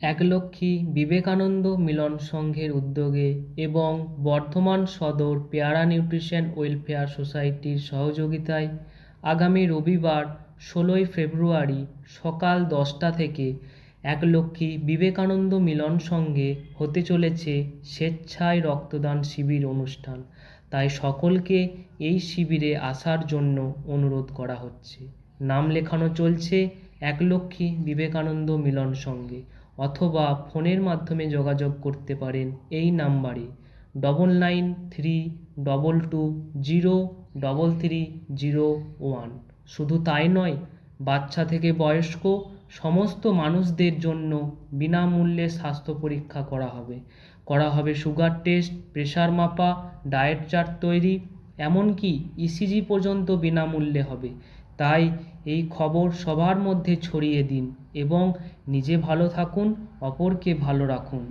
একলক্ষী বিবেকানন্দ মিলন সংঘের উদ্যোগে এবং বর্ধমান সদর পেয়ারা নিউট্রিশন ওয়েলফেয়ার সোসাইটির সহযোগিতায় আগামী রবিবার ষোলোই ফেব্রুয়ারি সকাল দশটা থেকে একলক্ষী বিবেকানন্দ মিলন সংঘে হতে চলেছে স্বেচ্ছায় রক্তদান শিবির অনুষ্ঠান। তাই সকলকে এই শিবিরে আসার জন্য অনুরোধ করা হচ্ছে। নাম লেখানো চলছে একলক্ষী বিবেকানন্দ মিলন সংঘে। অথবা ফোনের মাধ্যমে যোগাযোগ করতে পারেন এই নাম্বারে double nine three double two zero double three zero one শুধু তাই নয়, বাচ্চা থেকে বয়স্ক সমস্ত মানুষদের জন্য বিনামূল্যে স্বাস্থ্য পরীক্ষা করা হবে। করা হবে সুগার টেস্ট প্রেশার মাপা ডায়েট চার্ট তৈরি, এমনকি ইসিজি পর্যন্ত বিনামূল্যে হবে। তাই এই খবর সবার মধ্যে ছড়িয়ে দিন এবং নিজে ভালো থাকুন অপরকে ভালো রাখুন।